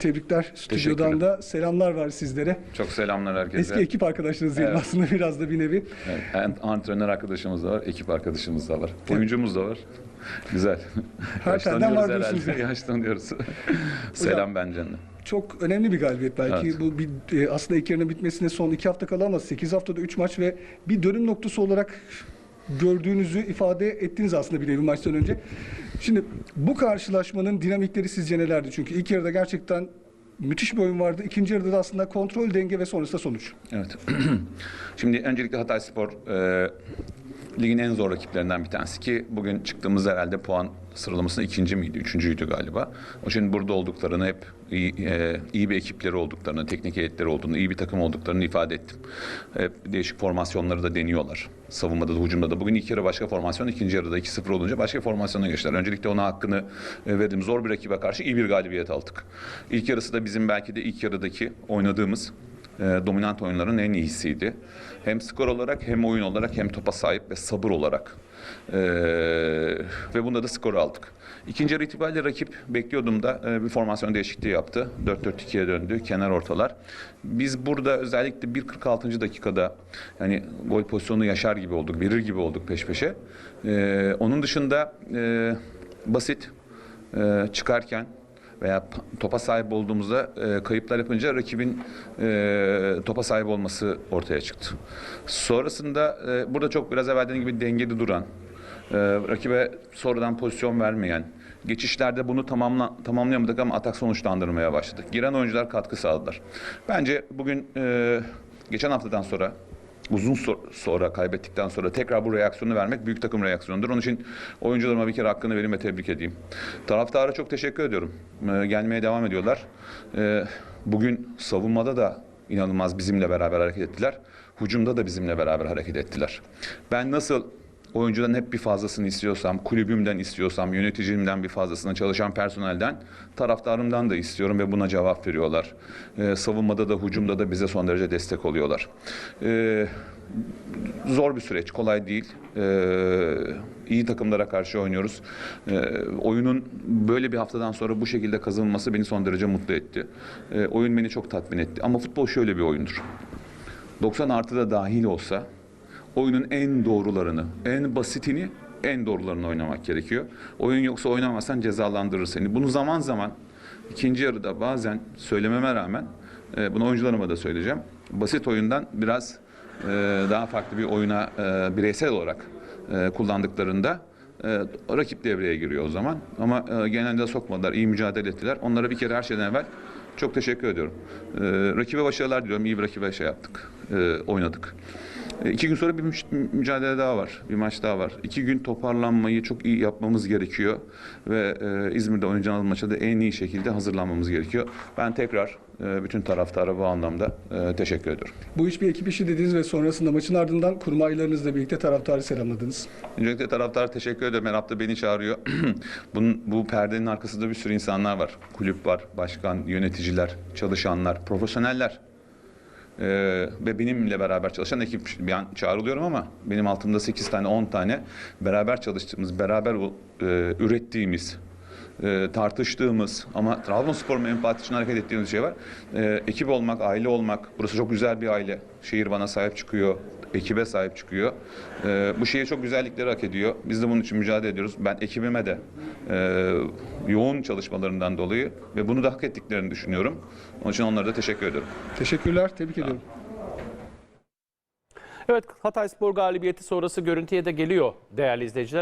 Tebrikler. Stüdyodan da selamlar var sizlere. Çok selamlar herkese. Eski ekip arkadaşlarınız diyelim Evet. aslında biraz da bir nevi. Evet, ant- antrenör arkadaşımız da var, ekip arkadaşımız da var. Oyuncumuz da var. Güzel. Her var Yaşlanıyoruz diyorsunuz herhalde. Yaşlanıyoruz. Selam bence. Çok önemli bir galibiyet belki. Evet. Bu bir e, aslında ilk yarının bitmesine son iki hafta kala ama 8 haftada 3 maç ve bir dönüm noktası olarak gördüğünüzü ifade ettiniz aslında bir nevi maçtan önce. Şimdi bu karşılaşmanın dinamikleri sizce nelerdi? Çünkü ilk yarıda gerçekten müthiş bir oyun vardı. İkinci yarıda da aslında kontrol, denge ve sonrasında sonuç. Evet. Şimdi öncelikle Hatay Spor e, ligin en zor rakiplerinden bir tanesi ki bugün çıktığımız herhalde puan sıralamasında ikinci miydi, üçüncüydü galiba. O şimdi burada olduklarını hep iyi, e, iyi bir ekipleri olduklarını, teknik heyetleri olduğunu, iyi bir takım olduklarını ifade ettim. Hep değişik formasyonları da deniyorlar. Savunmada da, hücumda da. Bugün ilk yarı başka formasyon, ikinci yarıda 2-0 olunca başka formasyona geçtiler. Öncelikle ona hakkını e, verdim. Zor bir rakibe karşı iyi bir galibiyet aldık. İlk yarısı da bizim belki de ilk yarıdaki oynadığımız e, dominant oyunların en iyisiydi. Hem skor olarak hem oyun olarak hem topa sahip ve sabır olarak. E, ve bunda da skoru aldık. İkinci yarı itibariyle rakip bekliyordum da e, bir formasyon değişikliği yaptı. 4-4-2'ye döndü. Kenar ortalar. Biz burada özellikle 1.46. dakikada yani gol pozisyonu yaşar gibi olduk, verir gibi olduk peş peşe. E, onun dışında e, basit e, çıkarken veya topa sahip olduğumuzda e, kayıplar yapınca rakibin e, topa sahip olması ortaya çıktı. Sonrasında e, burada çok biraz evvel dediğim gibi dengeli duran, e, rakibe sonradan pozisyon vermeyen, geçişlerde bunu tamamla, tamamlayamadık ama atak sonuçlandırmaya başladık. Giren oyuncular katkı sağladılar. Bence bugün e, geçen haftadan sonra uzun so- sonra kaybettikten sonra tekrar bu reaksiyonu vermek büyük takım reaksiyonudur. Onun için oyuncularıma bir kere hakkını vereyim ve tebrik edeyim. Taraftara çok teşekkür ediyorum. Ee, gelmeye devam ediyorlar. Ee, bugün savunmada da inanılmaz bizimle beraber hareket ettiler. Hücumda da bizimle beraber hareket ettiler. Ben nasıl oyuncudan hep bir fazlasını istiyorsam, kulübümden istiyorsam, yöneticimden bir fazlasını, çalışan personelden, taraftarımdan da istiyorum ve buna cevap veriyorlar. Ee, savunmada da, hücumda da bize son derece destek oluyorlar. Ee, zor bir süreç, kolay değil. Ee, iyi takımlara karşı oynuyoruz. Ee, oyunun böyle bir haftadan sonra bu şekilde kazanılması beni son derece mutlu etti. Ee, oyun beni çok tatmin etti. Ama futbol şöyle bir oyundur. 90 artı da dahil olsa oyunun en doğrularını, en basitini, en doğrularını oynamak gerekiyor. Oyun yoksa oynamazsan cezalandırır seni. Bunu zaman zaman ikinci yarıda bazen söylememe rağmen e, bunu oyuncularıma da söyleyeceğim. Basit oyundan biraz e, daha farklı bir oyuna e, bireysel olarak e, kullandıklarında e, rakip devreye giriyor o zaman. Ama e, genelde sokmadılar, iyi mücadele ettiler. Onlara bir kere her şeyden evvel çok teşekkür ediyorum. E, rakibe başarılar diliyorum. İyi bir rakibe şey yaptık, e, oynadık. İki gün sonra bir mücadele daha var, bir maç daha var. İki gün toparlanmayı çok iyi yapmamız gerekiyor ve e, İzmir'de oynayacağımız maça da en iyi şekilde hazırlanmamız gerekiyor. Ben tekrar e, bütün taraftara bu anlamda e, teşekkür ediyorum. Bu iş bir ekip işi dediniz ve sonrasında maçın ardından kurmaylarınızla birlikte taraftarı selamladınız. Öncelikle taraftar teşekkür ederim. Her hafta beni çağırıyor. Bunun, bu perdenin arkasında bir sürü insanlar var. Kulüp var, başkan, yöneticiler, çalışanlar, profesyoneller. Ee, ve benimle beraber çalışan ekip. Ben çağrılıyorum ama benim altımda 8 tane, 10 tane beraber çalıştığımız, beraber e, ürettiğimiz, e, tartıştığımız ama Trabzonspor menfaati için hareket ettiğimiz bir şey var. E, ekip olmak, aile olmak. Burası çok güzel bir aile. Şehir bana sahip çıkıyor. Ekibe sahip çıkıyor. E, bu şehir çok güzellikleri hak ediyor. Biz de bunun için mücadele ediyoruz. Ben ekibime de e, yoğun çalışmalarından dolayı ve bunu da hak ettiklerini düşünüyorum. Onun için onlara da teşekkür ediyorum. Teşekkürler, tebrik ediyorum. Evet Hatay Spor galibiyeti sonrası görüntüye de geliyor değerli izleyiciler.